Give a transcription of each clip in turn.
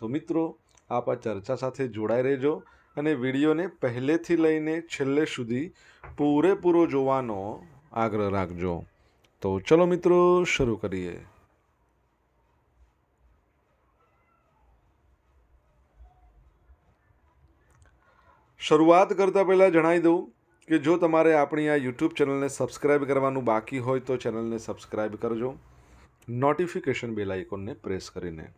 તો મિત્રો, આપ આ ચર્ચા સાથે જોડાઈ રહેજો અને વિડીયોને પહેલેથી લઈને છેલ્લે સુધી પૂરેપૂરો જોવાનો આગ્રહ રાખજો. તો ચલો મિત્રો, શરૂ કરીએ. શરૂઆત કરતાં પહેલાં જણાવી દઉં કે જો તમારે આપણી આ યુટ્યુબ ચેનલને સબસ્ક્રાઇબ કરવાનું બાકી હોય તો ચેનલને સબસ્ક્રાઇબ કરજો. નોટિફિકેશન બેલ આઇકોનને પ્રેસ કરીને.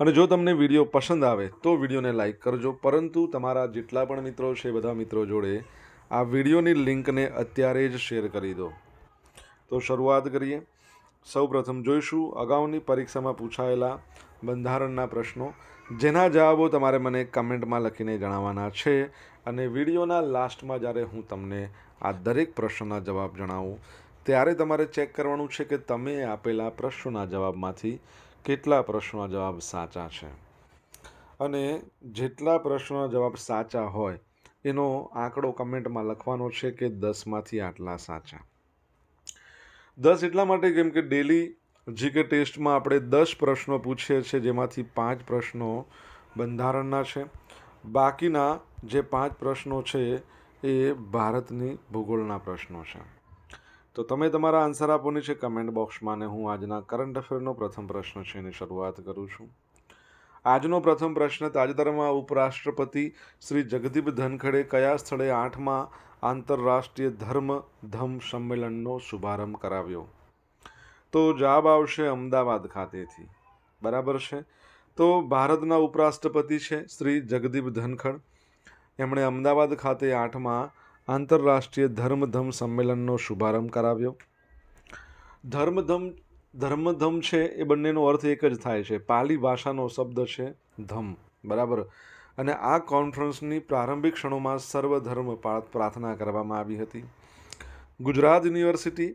અને જો તમને વીડિયો પસંદ આવે તો વિડીયોને લાઈક કરજો. પરંતુ તમારા જેટલા પણ મિત્રો છે બધા મિત્રો જોડે આ વિડીયોની લિંકને અત્યારે જ શેર કરી દો. તો શરૂઆત કરીએ. સૌપ્રથમ જોઈશું અગાઉની પરીક્ષામાં પૂછાયેલા બંધારણના પ્રશ્નો. જેના જવાબો તમારે મને કમેન્ટમાં લખીને જણાવવાના છે અને વિડીયોના લાસ્ટમાં જ્યારે હું તમને આ દરેક પ્રશ્નના જવાબ જણાવું, ત્યારે તમારે ચેક કરવાનું છે કે તમે આપેલા પ્રશ્નોના જવાબમાંથી કેટલા પ્રશ્નો જવાબ સાચા છે? અને જેટલા પ્રશ્નોના જવાબ સાચા હોય, એનો આંકડો કમેન્ટમાં લખવાનો છે કે દસમાંથી આટલા સાચા. દસ એટલા માટે કેમ કે ડેલી જીકે ટેસ્ટમાં આપણે દસ પ્રશ્નો પૂછીએ છીએ, જેમાંથી પાંચ પ્રશ્નો બંધારણના છે. બાકીના જે પાંચ પ્રશ્નો છે, એ ભારતની ભૂગોળના પ્રશ્નો છે. તો તમે તમારા આન્સર આપોની છે કમેન્ટ બોક્સમાં અને હું આજના કરંટ અફેરનો પ્રથમ પ્રશ્ન છે એની શરૂઆત કરું છું. આજનો પ્રથમ પ્રશ્ન તાજેતરમાં ઉપરાષ્ટ્રપતિ શ્રી જગદીપ ધનખડે કયા સ્થળે આઠમા આંતરરાષ્ટ્રીય ધર્મ ધમ સંમેલનનો શુભારંભ કરાવ્યો? તો જવાબ આવશે અમદાવાદ ખાતેથી. બરાબર છે? તો ભારતના ઉપરાષ્ટ્રપતિ છે શ્રી જગદીપ ધનખડ. એમણે અમદાવાદ ખાતે આઠમા આંતરરાષ્ટ્રીય ધર્મધમ સંમેલનનો શુભારંભ કરાવ્યો. ધર્મધમ ધર્મધમ છે એ બંનેનો અર્થ એક જ થાય છે. પાલી ભાષાનો શબ્દ છે ધમ. બરાબર? અને આ કોન્ફરન્સની પ્રારંભિક ક્ષણોમાં સર્વધર્મ પ્રાર્થના કરવામાં આવી હતી. ગુજરાત યુનિવર્સિટી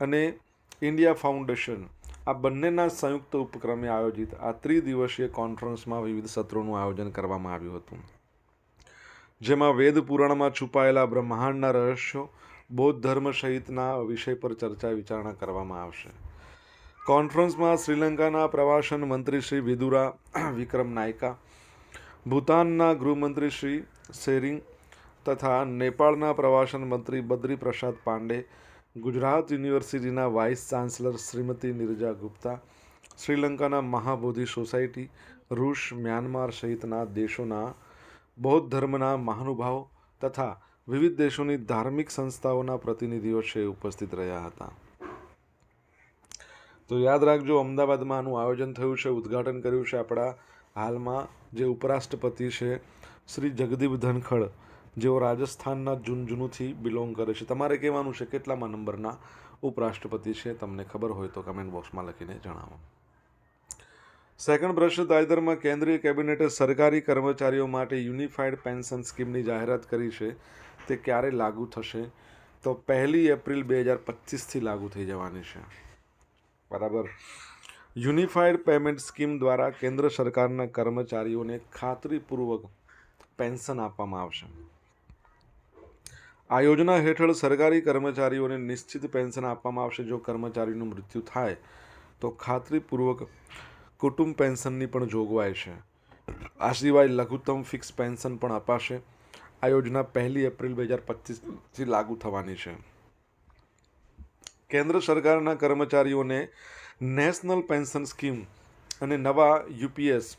અને ઇન્ડિયા ફાઉન્ડેશન આ બંનેના સંયુક્ત ઉપક્રમે આયોજિત આ ત્રિદિવસીય કોન્ફરન્સમાં વિવિધ સત્રોનું આયોજન કરવામાં આવ્યું હતું. જેમાં વેદ પુરાણમાં છુપાયેલા બ્રહ્માંડના રહસ્યો, બૌદ્ધ ધર્મ સહિતના વિષય પર ચર્ચા વિચારણા કરવામાં આવશે. કોન્ફરન્સમાં શ્રીલંકાના પ્રવાસન મંત્રી શ્રી વિદુરા વિક્રમ નાયકા, ભૂતાનના ગૃહમંત્રી શ્રી શેરિંગ તથા નેપાળના પ્રવાસન મંત્રી બદ્રી પ્રસાદ પાંડે, ગુજરાત યુનિવર્સિટીના વાઇસ ચાન્સલર શ્રીમતી નિરજા ગુપ્તા, શ્રીલંકાના મહાબોધિ સોસાયટી, રૂસ, મ્યાનમાર સહિતના દેશોના બૌદ્ધ ધર્મના મહાનુભાવો તથા વિવિધ દેશોની ધાર્મિક સંસ્થાઓના પ્રતિનિધિઓ છે ઉપસ્થિત રહ્યા હતા. તો યાદ રાખજો, અમદાવાદમાં આનું આયોજન થયું છે, ઉદ્ઘાટન કર્યું છે આપણા હાલમાં જે ઉપરાષ્ટ્રપતિ છે શ્રી જગદીપ ધનખડ, જેઓ રાજસ્થાનના જુનજુનુથી બિલોંગ કરે છે. તમારે કહેવાનું છે, કેટલામાં નંબરના ઉપરાષ્ટ્રપતિ છે? તમને ખબર હોય તો કમેન્ટ બોક્સમાં લખીને જણાવો. સેકન્ડ બ્રશ તાજેતરમાં કેન્દ્રીય કેબિનેટે સરકારી કર્મચારીઓ માટે યુનિફાઈડ પેન્શન સ્કીમની જાહેરાત કરી છે. તે ક્યારે લાગુ થશે? તો પહેલી એપ્રિલ બે હજાર પચીસથી લાગુ થઈ જવાની છે. બરાબર. યુનિફાઈડ પેમેન્ટ સ્કીમ દ્વારા કેન્દ્ર સરકારના કર્મચારીઓને ખાતરીપૂર્વક પેન્શન આપવામાં આવશે. આ યોજના હેઠળ સરકારી કર્મચારીઓને નિશ્ચિત પેન્શન આપવામાં આવશે જો કર્મચારીનું મૃત્યુ થાય, તો ખાતરીપૂર્વક કુટુંબ પેન્શનની પણ જોગવાઈ છે. આ સિવાય લઘુત્તમ ફિક્સ પેન્શન પણ અપાશે. આ યોજના પહેલી એપ્રિલ બે હજાર પચીસથી લાગુ થવાની છે. કેન્દ્ર સરકારના કર્મચારીઓને નેશનલ પેન્શન સ્કીમ અને નવા યુપીએસ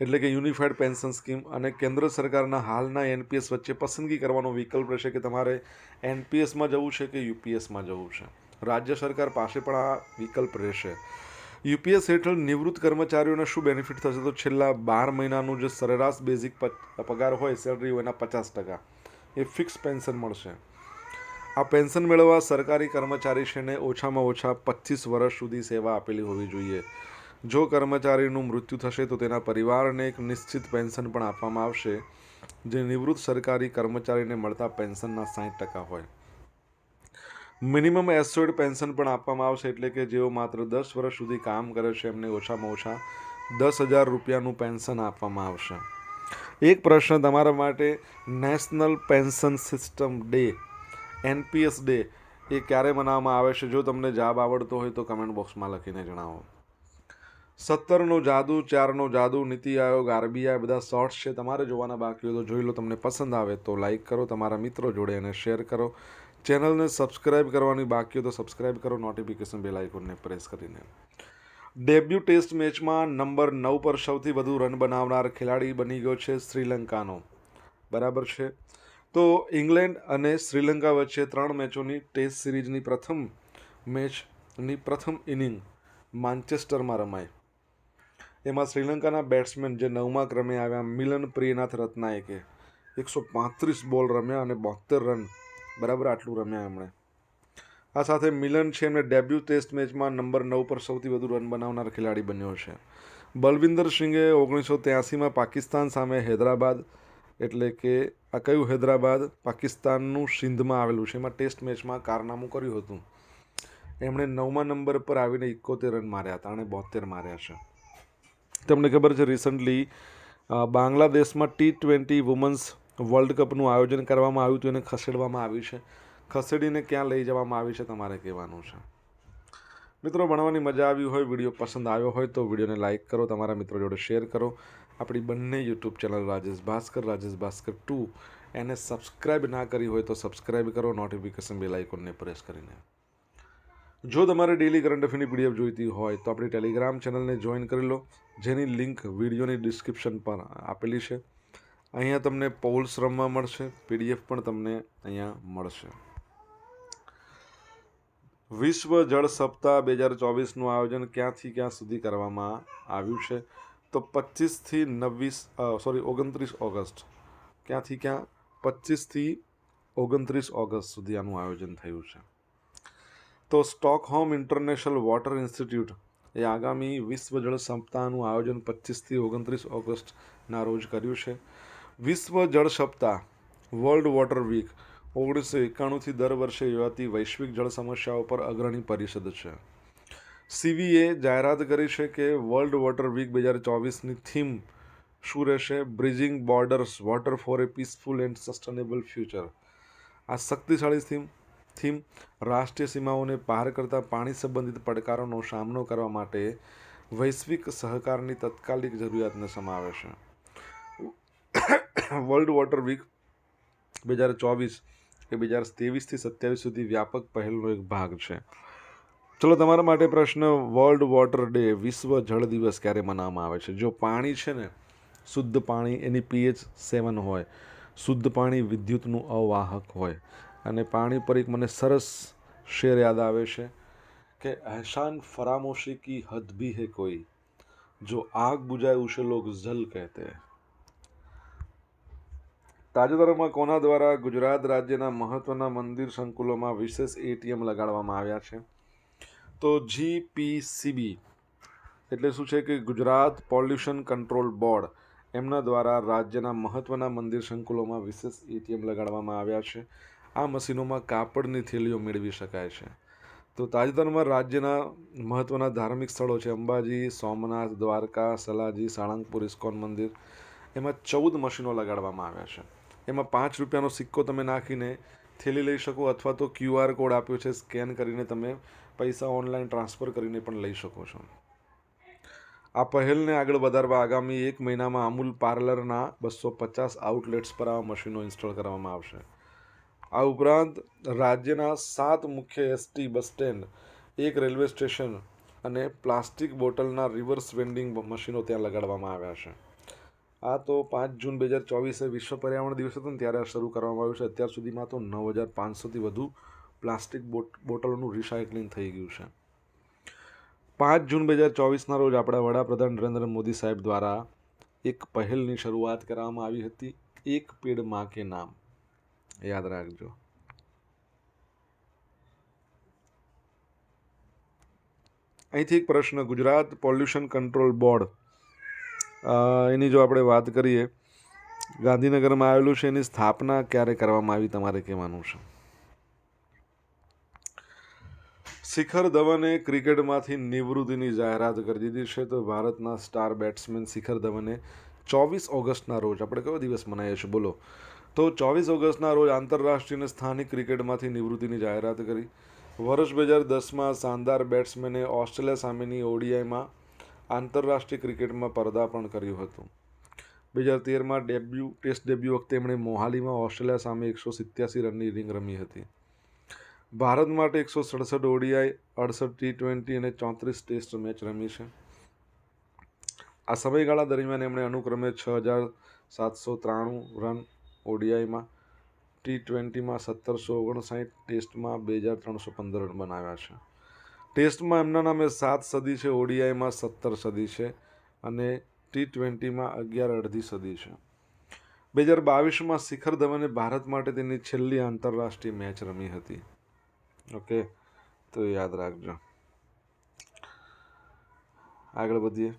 એટલે કે યુનિફાઈડ પેન્શન સ્કીમ અને કેન્દ્ર સરકારના હાલના એનપીએસ વચ્ચે પસંદગી કરવાનો વિકલ્પ રહેશે કે તમારે એનપીએસમાં જવું છે કે યુપીએસમાં જવું છે. રાજ્ય સરકાર પાસે પણ આ વિકલ્પ રહેશે. યુપીએસ હેઠળ નિવૃત્ત કર્મચારીઓને શું બેનિફિટ થશે? તો છેલ્લા બાર મહિનાનું જે સરેરાશ બેઝિક પગાર હોય સેલરી હોય, એના પચાસ ટકા. એ ફિક્સ પેન્શન મળશે. આ પેન્શન મેળવવા સરકારી કર્મચારી છે ઓછામાં ઓછા પચીસ વર્ષ સુધી સેવા આપેલી હોવી જોઈએ. જો કર્મચારીનું મૃત્યુ થશે, તો તેના પરિવારને એક નિશ્ચિત પેન્શન પણ આપવામાં આવશે, જે નિવૃત્ત સરકારી કર્મચારીને મળતા પેન્શનના સાઠ ટકા હોય. મિનિમમ એસ્યોર્ડ પેન્શન પણ આપવામાં આવશે એટલે કે જેઓ માત્ર દસ વર્ષ સુધી કામ કરે છે, એમને ઓછામાં ઓછા દસ હજાર રૂપિયાનું પેન્શન આપવામાં આવશે. એક પ્રશ્ન તમારા માટે, national pension system day, NPS day, એ ક્યારે મનાવવામાં આવે છે? જો તમને જવાબ આવડતો હોય તો કમેન્ટ બોક્સમાં લખીને જણાવો. સત્તરનો જાદુ, ચારનો જાદુ, નીતિ આયોગ, આરબીઆઈ બધા શોર્ટ્સ છે. તમારે જોવાના બાકી હોય તો જોઈ લો. તમને પસંદ આવે તો લાઇક કરો. તમારા મિત્રો જોડે અને શેર કરો. ચેનલને સબસ્ક્રાઇબ કરવાની બાકી તો સબસ્ક્રાઇબ કરો નોટિફિકેશન બેલ આઇકોનને પ્રેસ કરીને. ડેબ્યુ ટેસ્ટ મેચમાં નંબર નવ પર સૌથી વધુ રન બનાવનાર ખેલાડી બની ગયો છે શ્રીલંકાનો. બરાબર છે? તો ઇંગ્લેન્ડ અને શ્રીલંકા વચ્ચે ત્રણ મેચોની ટેસ્ટ સિરીઝની પ્રથમ મેચની પ્રથમ ઇનિંગ માન્ચેસ્ટરમાં રમાઈ. એમાં શ્રીલંકાના બેટ્સમેન જે નવમા ક્રમે આવ્યા, મિલન પ્રિયનાથ રત્નાયકે એકસો પાંત્રીસ બોલ રમ્યા અને બોતેર રન બરાબર આટલું રમ્યા એમણે. આ સાથે મિલન છે એમને ડેબ્યુ ટેસ્ટ મેચમાં નંબર નવ પર સૌથી વધુ રન બનાવનાર ખેલાડી બન્યો છે. બલવિંદર સિંઘે ઓગણીસો ત્યાસીમાં પાકિસ્તાન સામે હૈદરાબાદ, એટલે કે આ કયું હૈદરાબાદ? પાકિસ્તાનનું સિંધમાં આવેલું છે. એમાં ટેસ્ટ મેચમાં કારનામું કર્યું હતું. એમણે નવમા નંબર પર આવીને એકોતેર રન માર્યા હતા અને બોતેર માર્યા છે. તમને ખબર છે રિસન્ટલી બાંગ્લાદેશમાં ટી ટ્વેન્ટી વુમન્સ વર્લ્ડ કપનું આયોજન કરવામાં આવ્યું હતું, એને ખસેડવામાં આવ્યું છે. ખસેડીને ક્યાં લઈ જવામાં આવી છે તમારે કહેવાનું છે? મિત્રો, ભણવાની મજા આવી હોય, વીડિયો પસંદ આવ્યો હોય તો વિડીયોને લાઇક કરો, તમારા મિત્રો જોડે શેર કરો. આપણી બંને YouTube channel Rajesh Bhaskar Rajesh Bhaskar two. એને સબસ્ક્રાઇબ ના કરી હોય તો સબસ્ક્રાઇબ કરો, નોટિફિકેશન બેલ આઇકોનને પ્રેસ કરીને. જો તમારે ડેલી કરંટ અફેરની પીડીએફ જોઈતી હોય તો આપણી ટેલિગ્રામ ચેનલને જોઈન કરી લો, જેની લિંક વિડીયોની ડિસ્ક્રિપ્શન પર આપેલી છે. અહીંયા તમને પોલ્સ રમવા મળશે પીડીએફ પણ તમને અહીંયા મળશે. વિશ્વ જળ સપ્તાહ બે હજાર ચોવીસનું આયોજન ક્યાંથી ક્યાં સુધી કરવામાં આવ્યું છે? તો પચીસથી નવ્વીસ સોરી ઓગણત્રીસ ઓગસ્ટ. ક્યાંથી ક્યાં? પચીસથી ઓગણત્રીસ ઓગસ્ટ સુધી આનું આયોજન થયું છે. તો સ્ટોકહોમ ઇન્ટરનેશનલ વોટર ઇન્સ્ટિટ્યૂટ એ આગામી વિશ્વ જળ સપ્તાહનું આયોજન પચીસથી ઓગણત્રીસ ઓગસ્ટના રોજ કર્યું છે. વિશ્વ જળ સપ્તાહ, વર્લ્ડ વોટર વીક, ઓગણીસો એકાણુંથી દર વર્ષે યોજાતી વૈશ્વિક જળ સમસ્યાઓ પર અગ્રણી પરિષદ છે. સીવીએ જાહેરાત કરી છે કે વર્લ્ડ વોટર વીક બે હજાર ચોવીસની થીમ શું રહેશે? Bridging borders, water for a peaceful and sustainable future. આ શક્તિશાળી થીમ થીમ રાષ્ટ્રીય સીમાઓને પાર કરતા પાણી સંબંધિત પડકારોનો સામનો કરવા માટે વૈશ્વિક સહકારની તત્કાલિક જરૂરિયાતને સમાવે છે. વર્લ્ડ વોટર વીક બે હજાર ચોવીસ કે બે હજાર ત્રેવીસથી સત્યાવીસ સુધી વ્યાપક પહેલનો એક ભાગ છે. ચલો, તમારા માટે પ્રશ્ન વર્લ્ડ વોટર ડે વિશ્વ જળ દિવસ ક્યારે મનાવવામાં આવે છે? જો પાણી છે ને, શુદ્ધ પાણી, એની પીએચ સેવન હોય, શુદ્ધ પાણી વિદ્યુતનું અવાહક હોય, અને પાણી પર એક મને સરસ શેર યાદ આવે છે કે એહસાન ફરામોશી કી હદ ભી હે કોઈ, જો આગ બુજાય ઉસે લોગ જલ કહેતે હૈ. તાજેતરમાં કોના દ્વારા ગુજરાત રાજ્યના મહત્વના મંદિર સંકુલોમાં વિશેષ એટીએમ લગાડવામાં આવ્યા છે? તો જીપીસીબી એટલે શું છે કે ગુજરાત પોલ્યુશન કંટ્રોલ બોર્ડ એમના દ્વારા રાજ્યના મહત્વના મંદિર સંકુલોમાં વિશેષ એટીએમ લગાડવામાં આવ્યા છે. આ મશીનોમાં કાપડની થેલીઓ મેળવી શકાય છે. તો તાજેતરમાં રાજ્યના મહત્વના ધાર્મિક સ્થળો છે અંબાજી, સોમનાથ, દ્વારકા, સલાજી, સાળંગપુર, ઇસ્કોન મંદિર. એમાં ચૌદ મશીનો લગાડવામાં આવ્યા છે. એમાં પાંચ રૂપિયાનો સિક્કો તમે નાખીને થેલી લઈ શકો અથવા તો ક્યુઆર કોડ આપ્યો છે, સ્કેન કરીને તમે પૈસા ઓનલાઈન ટ્રાન્સફર કરીને પણ લઈ શકો છો. આ પહેલને આગળ વધારવા આગામી એક મહિનામાં અમૂલ પાર્લરના બસો પચાસ આઉટલેટ્સ પર આ મશીનો ઇન્સ્ટોલ કરવામાં આવશે. આ ઉપરાંત રાજ્યના સાત મુખ્ય એસટી બસ સ્ટેન્ડ, એક રેલવે સ્ટેશન અને પ્લાસ્ટિક બોટલના રિવર્સ વેન્ડિંગ મશીનો ત્યાં લગાડવામાં આવ્યા છે. આ તો પાંચ જૂન બે હજાર ચોવીસે વિશ્વ પર્યાવરણ દિવસ હતો ને, ત્યારે શરૂ કરવામાં આવ્યું છે. અત્યાર સુધીમાં તો નવ હજાર પાંચસોથી વધુ પ્લાસ્ટિક બોટલોનું રિસાયકલિંગ થઈ ગયું છે. પાંચ જૂન બે હજાર ચોવીસના રોજ આપણા વડાપ્રધાન નરેન્દ્ર મોદી સાહેબ દ્વારા એક પહેલની શરૂઆત કરવામાં આવી હતી. એક પેડમાં કે નામ. યાદ રાખજો. અહીંથી એક પ્રશ્ન. ગુજરાત પોલ્યુશન કંટ્રોલ બોર્ડ એની જો આપણે વાત કરીએ, ગાંધીનગરમાં આવેલું છે, એની સ્થાપના ક્યારે કરવામાં આવી, તમારે કહેવાનું છે? શિખર ધવને ક્રિકેટમાંથી નિવૃત્તિની જાહેરાત કરી દીધી છે, તો ભારતના સ્ટાર બેટ્સમેન શિખર ધવને ચોવીસ ઓગસ્ટના રોજ, આપણે કયો દિવસ મનાવીએ છીએ, બોલો. તો ચોવીસ ઓગસ્ટના રોજ આંતરરાષ્ટ્રીય અને સ્થાનિક ક્રિકેટમાંથી નિવૃત્તિની જાહેરાત કરી. વર્ષ બે હજાર દસમાં શાનદાર બેટ્સમેને ઓસ્ટ્રેલિયા સામેની ઓડીઆઈમાં આંતરરાષ્ટ્રીય ક્રિકેટમાં પર્દાપણ કર્યું હતું. બે હજાર તેરમાં ડેબ્યુ, ટેસ્ટ ડેબ્યુ વખતે એમણે મોહાલીમાં ઓસ્ટ્રેલિયા સામે એકસો સિત્યાસી રનની ઇનિંગ રમી હતી. ભારત માટે એકસો સડસઠ ઓડીઆઈ, અડસઠ ટી ટ્વેન્ટી અને ચોત્રીસ ટેસ્ટ મેચ રમી છે. આ સમયગાળા દરમિયાન એમણે અનુક્રમે છ હજાર સાતસો ત્રાણું રન ઓડીઆઈમાં, ટી ટ્વેન્ટીમાં સત્તરસો ઓગણસાઠ ટેસ્ટમાં, બે હજાર ત્રણસો પંદર રન બનાવ્યા છે. ટેસ્ટમાં એમના નામે સાત સદી છે, ઓડીઆઈમાં સત્તર સદી છે અને ટી ટ્વેન્ટીમાં અગિયાર અડધી સદી છે. બે હજાર બાવીસમાં શિખર ધવને ભારત માટે તેની છેલ્લી આંતરરાષ્ટ્રીય મેચ રમી હતી. ઓકે તો યાદ રાખજો. આગળ વધીએ.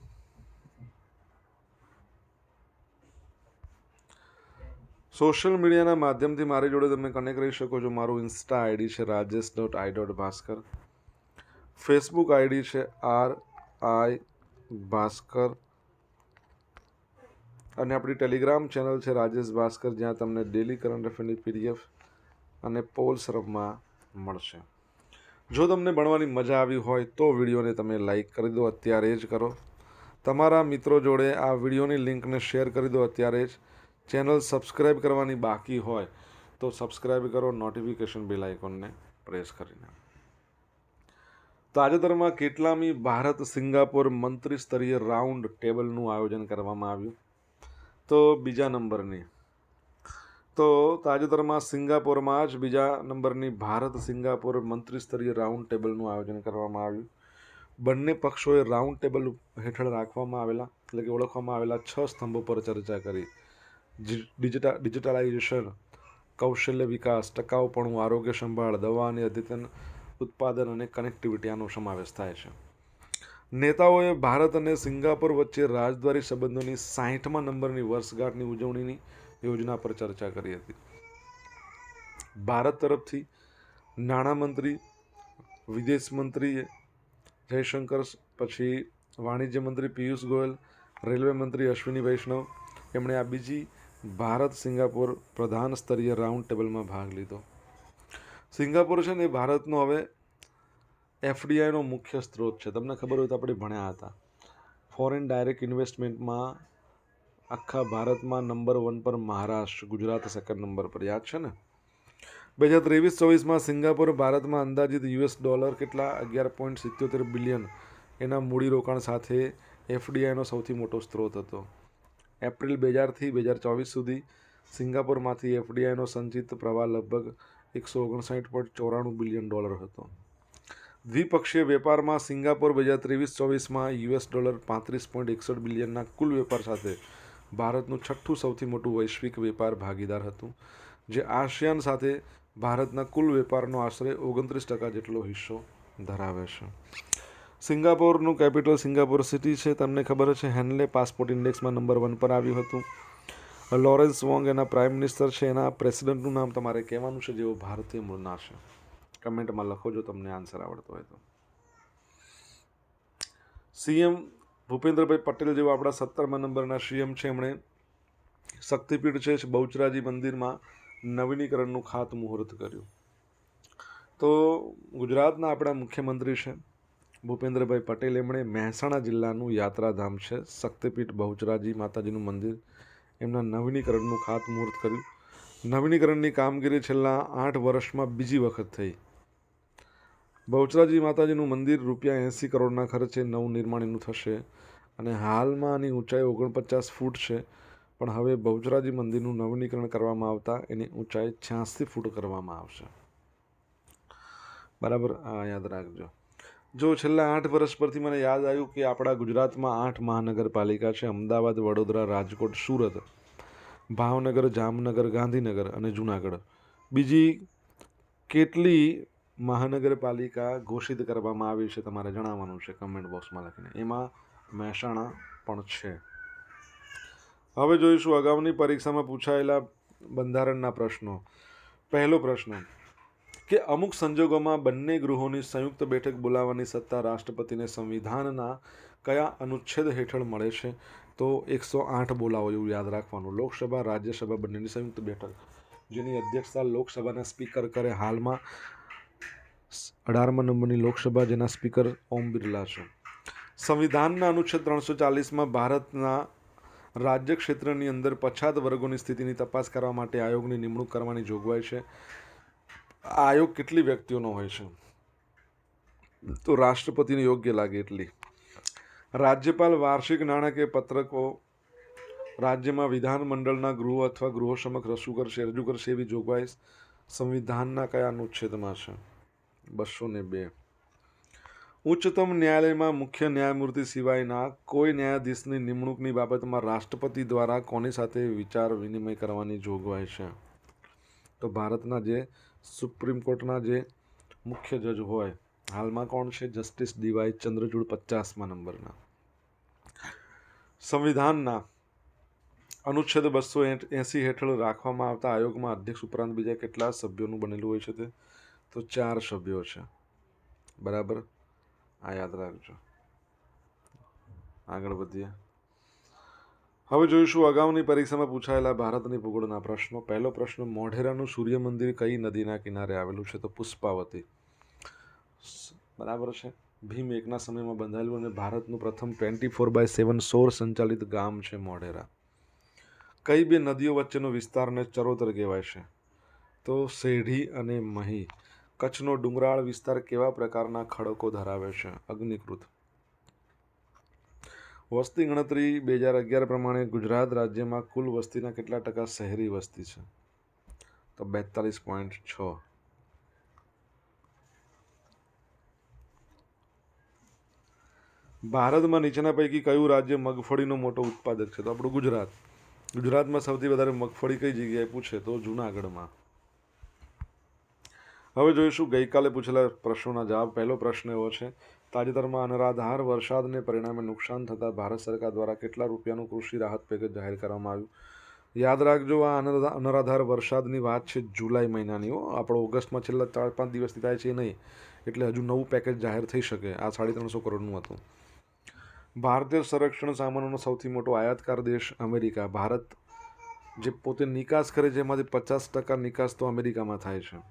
સોશિયલ મીડિયાના માધ્યમથી મારી જોડે તમે કનેક્ટ રહી શકો છો. મારું ઇન્સ્ટા આઈડી છે, Rajesh dot I dot Bhaskar. Facebook ID છે આર આઈ ભાસ્કર અને આપણી ટેલિગ્રામ ચેનલ છે રાજેશ ભાસ્કર, જ્યાં તમને ડેલી કરંટ અફેરની પીડીએફ અને પોલ્સ સરફમાં મળશે. જો તમને ભણવાની મજા આવી હોય તો વિડીયોને તમે લાઈક કરી દો, અત્યારે જ કરો. તમારા મિત્રો જોડે આ વિડીયોની લિંકને શેર કરી દો, અત્યારે જ. ચેનલ સબસ્ક્રાઈબ કરવાની બાકી હોય તો સબસ્ક્રાઈબ કરો નોટિફિકેશન બેલ આઇકોનને પ્રેસ કરીને. તાજેતરમાં કેટલામી ભારત સિંગાપોર મંત્રી સ્તરીય રાઉન્ડ ટેબલનું આયોજન કરવામાં આવ્યું. તો બીજા નંબરની. તો તાજેતરમાં સિંગાપોરમાં જ બીજા નંબરની ભારત સિંગાપોર મંત્રી સ્તરીય રાઉન્ડ ટેબલનું આયોજન કરવામાં આવ્યું. બંને પક્ષોએ રાઉન્ડ ટેબલ હેઠળ રાખવામાં આવેલા, એટલે કે ઓળખવામાં આવેલા છ સ્તંભો પર ચર્ચા કરી. ડિજિટા, ડિજિટલાઇઝેશન, કૌશલ્ય વિકાસ, ટકાઉપણું, આરોગ્ય સંભાળ, દવા અને અદ્યતન ઉત્પાદન અને કનેક્ટિવિટી આનો સમાવેશ થાય છે. નેતાઓએ ભારત અને સિંગાપોર વચ્ચે રાજદ્વારી સંબંધોની સાહીઠમાં નંબરની વર્ષગાંઠની ઉજવણીની યોજના પર ચર્ચા કરી હતી. ભારત તરફથી નાણામંત્રી વિદેશ મંત્રી જયશંકર, પછી વાણિજ્ય મંત્રી પિયુષ ગોયલ, રેલવે મંત્રી અશ્વિની વૈષ્ણવ, એમણે આ બીજી ભારત સિંગાપોર પ્રધાન સ્તરીય રાઉન્ડ ટેબલમાં ભાગ લીધો. સિંગાપોર છે ને એ ભારતનો હવે એફડીઆઈનો મુખ્ય સ્ત્રોત છે. તમને ખબર હોય તો આપણે ભણ્યા હતા. ફોરેન ડાયરેક્ટ ઇન્વેસ્ટમેન્ટમાં આખા ભારતમાં નંબર વન પર મહારાષ્ટ્ર, ગુજરાત સેકન્ડ નંબર પર. યાદ છે ને? બે હજાર ત્રેવીસ ચોવીસમાં સિંગાપોર ભારતમાં અંદાજિત યુએસ ડોલર કેટલા? અગિયાર પોઈન્ટ સિત્યોતેર બિલિયન એના મૂડીરોકાણ સાથે એફડીઆઈનો સૌથી મોટો સ્ત્રોત હતો. એપ્રિલ બે હજારથી બે હજાર ચોવીસ સુધી સિંગાપોરમાંથી એફડીઆઈનો સંચિત પ્રવાહ લગભગ એકસો ઓગણસાઠ પોઈન્ટ ચોરાણું બિલિયન ડોલર હતો. દ્વિપક્ષીય વેપારમાં સિંગાપોર બે હજાર ત્રેવીસ ચોવીસમાં યુએસ ડોલર પાંત્રીસ પોઈન્ટ એકસઠ બિલિયનના કુલ વેપાર સાથે ભારતનું છઠ્ઠું સૌથી મોટું વૈશ્વિક વેપાર ભાગીદાર હતું, જે આસિયાન સાથે ભારતના કુલ વેપારનો આશરે ઓગણત્રીસ ટકા જેટલો હિસ્સો ધરાવે છે. સિંગાપોરનું કેપિટલ સિંગાપોર સિટી છે, તમને ખબર છે હેનલે પાસપોર્ટ ઇન્ડેક્સમાં નંબર વન પર આવ્યું હતું. લોરેન્સ વોંગ એના પ્રાઇમ મિનિસ્ટર છે, એના પ્રેસિડેન્ટનું નામ તમારે કહેવાનું છે, જેઓ ભારતીય મૂળના છે. કમેન્ટમાં લખો જો તમને આન્સર આવડતો હોય તો. સીએમ ભૂપેન્દ્રભાઈ પટેલ જેવા આપણા સત્તરમા નંબરના સીએમ છે, એમણે શક્તિપીઠ છે, બહુચરાજી મંદિરમાં નવીનીકરણનું ખાતમુહૂર્ત કર્યું. તો ગુજરાતના આપણા મુખ્યમંત્રી છે, ભૂપેન્દ્રભાઈ પટેલ, એમણે મહેસાણા જિલ્લાનું યાત્રાધામ છે, શક્તિપીઠ બહુચરાજી માતાજીનું મંદિર. એમના નવીનીકરણનું ખાતમુહૂર્ત કર્યું. નવીનીકરણની કામગીરી છેલ્લા આઠ વર્ષમાં બીજી વખત થઈ. બહુચરાજી માતાજીનું મંદિર રૂપિયા એંસી કરોડના ખર્ચે નવનિર્માણ એનું થશે અને હાલમાં આની ઊંચાઈ ઓગણપચાસ ફૂટ છે. પણ હવે બહુચરાજી મંદિરનું નવીનીકરણ કરવામાં આવતા એની ઊંચાઈ છ્યાસી ફૂટ કરવામાં આવશે. બરાબર, આ યાદ રાખજો. જો છેલ્લા આઠ વર્ષ પરથી મને યાદ આવ્યું કે આપણા ગુજરાતમાં આઠ મહાનગરપાલિકા છે, અમદાવાદ, વડોદરા, રાજકોટ, સુરત, ભાવનગર, જામનગર, ગાંધીનગર અને જુનાગઢ. બીજી કેટલી મહાનગરપાલિકા ઘોષિત કરવામાં આવી છે તમારે જણાવવાનું છે કમેન્ટ બોક્સમાં લખીને. એમાં મહેસાણા પણ છે. હવે જોઈશું, અગાઉની પરીક્ષામાં પૂછાયેલા બંધારણના પ્રશ્નો. પહેલો પ્રશ્ન કે અમુક સંજોગોમાં બંને ગૃહોની સંયુક્ત બેઠક બોલાવવાની સત્તા રાષ્ટ્રપતિને સંવિધાનના કયા અનુચ્છેદ હેઠળ મળે છે? તો એકસો આઠ બોલાવો એવું યાદ રાખવાનું. લોકસભા, રાજ્યસભા બંનેની સંયુક્ત બેઠક. જેની અધ્યક્ષતા લોકસભાના સ્પીકર કરે હાલમાં અઢારમા નંબરની લોકસભા જેના સ્પીકર ઓમ બિરલા છે. સંવિધાનના અનુચ્છેદ ત્રણસો ચાલીસમાં ભારતના રાજ્ય ક્ષેત્રની અંદર પછાત વર્ગોની સ્થિતિની તપાસ કરવા માટે આયોગની નિમણૂક કરવાની જોગવાઈ છે. આયોગ કેટલી વ્યક્તિઓનો હોય છે? તો રાષ્ટ્રપતિને યોગ્ય લાગે એટલી. રાજ્યપાલ વાર્ષિક નાણાકીય પત્રકો રાજ્યમાં વિધાનમંડળના ગૃહ અથવા ગૃહો સમક્ષ રજૂ કરશે રજૂ કરશે એવી જોગવાઈ સંવિધાનના કયા અનુચ્છેદમાં છે? બસો ને બે. ઉચ્ચતમ ન્યાયાલયમાં મુખ્ય ન્યાયમૂર્તિ સિવાયના કોઈ ન્યાયાધીશની નિમણૂકની બાબતમાં રાષ્ટ્રપતિ દ્વારા કોની સાથે વિચાર વિનિમય કરવાની જોગવાઈ છે? તો ભારતના જે સુપ્રીમ કોર્ટના જે મુખ્ય જજ હોય, હાલમાં કોણ છે? જસ્ટિસ ડીવાય ચંદ્રચૂડ પચાસમાં નંબરના. સંવિધાનના અનુચ્છેદ બસો એંસી હેઠળ રાખવામાં આવતા આયોગમાં અધ્યક્ષ ઉપરાંત બીજા કેટલા સભ્યોનું બનેલું હોય છે તે? તો ચાર સભ્યો છે. બરાબર? આ યાદ રાખજો. આગળ વધીએ. હવે જોઈશું અગાઉની પરીક્ષામાં પૂછાયેલા ભારતની ભૂગોળના પ્રશ્નો. પહેલો પ્રશ્ન, મોઢેરાનું સૂર્ય મંદિર કઈ નદીના કિનારે આવેલું છે? તો પુષ્પાવતી. બરાબર છે. ભીમ એકના સમયમાં બંધાયેલું અને ભારતનું પ્રથમ ટ્વેન્ટી ફોર બાય સેવન સોર સંચાલિત ગામ છે મોઢેરા. કઈ બે નદીઓ વચ્ચેનો વિસ્તારને ચરોતર કહેવાય છે? તો શેઢી અને મહી. કચ્છનો ડુંગરાળ વિસ્તાર કેવા પ્રકારના ખડકો ધરાવે છે? અગ્નિકૃત. વસ્તી ગણતરી બે હજાર અગિયાર પ્રમાણે ગુજરાત રાજ્યમાં કુલ વસ્તીના કેટલા ટકા શહેરી વસ્તી છે? તો બેતાલીસ પોઈન્ટ છ. ભારતમાં નીચેના પૈકી કયું રાજ્ય મગફળીનો મોટો ઉત્પાદક છે? તો આપણું ગુજરાત. ગુજરાતમાં સૌથી વધારે મગફળી કઈ જગ્યાએ પૂછે? તો જૂનાગઢમાં. હવે જોઈશું, ગઈકાલે પૂછેલા પ્રશ્નોના જવાબ. પહેલો પ્રશ્ન એવો છે તાજેતરમાં અનરાધાર વરસાદને પરિણામે નુકસાન થતાં ભારત સરકાર દ્વારા કેટલા રૂપિયાનું કૃષિ રાહત પેકેજ જાહેર કરવામાં આવ્યું? યાદ રાખજો, આ અનરાધાર વરસાદની વાત છે જુલાઈ મહિનાની હો. આપણો ઓગસ્ટમાં છેલ્લા ચાર પાંચ દિવસથી થાય છે નહીં, એટલે હજુ નવું પેકેજ જાહેર થઈ શકે. આ સાડી ત્રણસો કરોડનું હતું. ભારતીય સંરક્ષણ સામાનોનો સૌથી મોટો આયાતકાર દેશ અમેરિકા. ભારત જે પોતે નિકાસ કરે છે, એમાંથી પચાસ ટકા નિકાસ તો અમેરિકામાં થાય છે.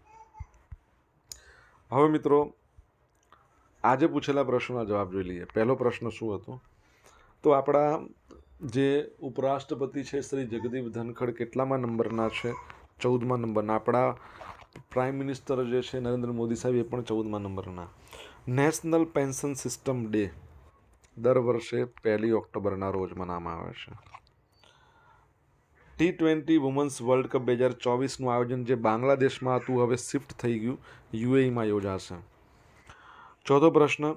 હવે મિત્રો આજે પૂછેલા પ્રશ્નોના જવાબ જોઈ લઈએ. પહેલો પ્રશ્ન શું હતો? તો આપણા જે ઉપરાષ્ટ્રપતિ છે, શ્રી જગદીપ ધનખડ કેટલામાં નંબરના છે? ચૌદમાં નંબરના. આપણા પ્રાઇમ મિનિસ્ટર જે છે, નરેન્દ્ર મોદી સાહેબ, એ પણ ચૌદમા નંબરના. નેશનલ પેન્શન સિસ્ટમ ડે દર વર્ષે પહેલી ઓક્ટોબરના રોજ મનાવવામાં આવે છે. T twenty women's world cup બે હજાર ચોવીસનું આયોજન જે બાંગ્લાદેશમાં હતું, હવે શિફ્ટ થઈ ગયું, યુએઈમાં યોજાશે. ચોથો પ્રશ્ન,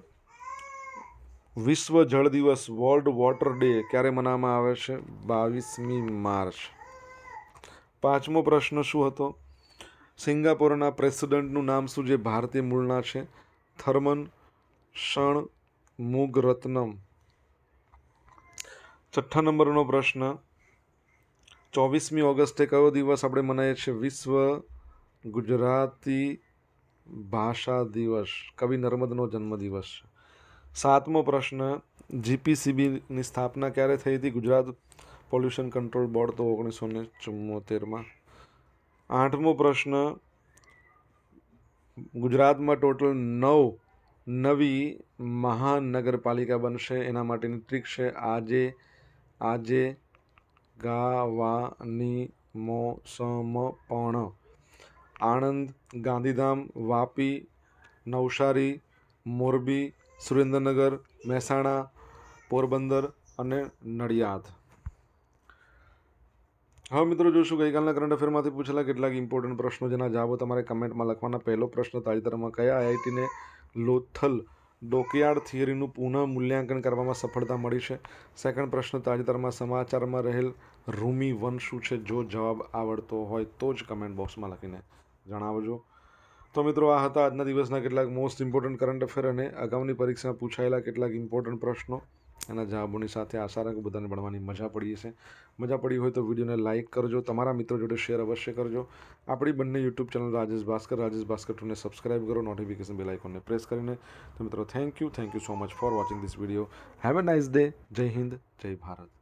વિશ્વ જળ દિવસ વર્લ્ડ વોટર ડે ક્યારે મનાવવામાં આવે છે? બાવીસમી માર્ચ. પાંચમો પ્રશ્ન શું હતો? સિંગાપોરના પ્રેસિડેન્ટનું નામ શું જે ભારતીય મૂળના છે? થર્મન શણ મુગરત્નમ. છઠ્ઠા નંબરનો પ્રશ્ન, ચોવીસમી ઓગસ્ટે કયો દિવસ આપણે મનાવીએ છીએ? વિશ્વ ગુજરાતી ભાષા દિવસ, કવિ નર્મદનો જન્મદિવસ છે સાતમો પ્રશ્ન, જીપીસીબીની સ્થાપના ક્યારે થઈ હતી? ગુજરાત પોલ્યુશન કંટ્રોલ બોર્ડ તો ઓગણીસો ને ચુમ્મોતેરમાં. આઠમો પ્રશ્ન, ગુજરાતમાં ટોટલ નવ નવી મહાનગરપાલિકા બનશે, એના માટેની ટ્રીક છે, આજે આજે ગાવાની મોસમ પણ. આણંદ, ગાંધીધામ, વાપી, નવસારી, મોરબી, સુરેન્દ્રનગર, મહેસાણા, પોરબંદર અને નડિયાદ. હવે મિત્રો જોશું, ગઈકાલના કરંટ અફેરમાંથી પૂછેલા કેટલાક ઇમ્પોર્ટન્ટ પ્રશ્નો, જેના જવાબો તમારે કમેન્ટમાં લખવાના. પહેલો પ્રશ્ન, તાજેતરમાં કયા આઈઆઈટીને લોથલ ડોકયાર્ડ થિયરીનું પુનઃ મૂલ્યાંકન કરવામાં સફળતા મળી છે? સેકન્ડ પ્રશ્ન, તાજેતરમાં સમાચારમાં રહેલ રૂમી વન શું છે? જો જવાબ આવડતો હોય તો જ કમેન્ટ બોક્સમાં લખીને જણાવજો. તો મિત્રો, આ હતા આજના દિવસના કેટલાક મોસ્ટ ઇમ્પોર્ટન્ટ કરંટ અફેર અને અગાઉની પરીક્ષામાં પૂછાયેલા કેટલાક ઇમ્પોર્ટન્ટ પ્રશ્નો. એના જવાબોની સાથે આશા રાખું બધાને ભણવાની મજા પડી હશે. મજા પડી હોય તો વિડીયોને લાઇક કરજો. તમારા મિત્રો જોડે શેર અવશ્ય કરજો. આપણી બંને યુટ્યુબ ચેનલ રાજેશ ભાસ્કર રાજેશ ભાસ્કર ટુને સબસ્ક્રાઇબ કરો નોટિફિકેશન બેલ આઇકોનને પ્રેસ કરીને. તો મિત્રો thank you thank you so much for watching this video have a nice day Jai Hind, Jai Bharat.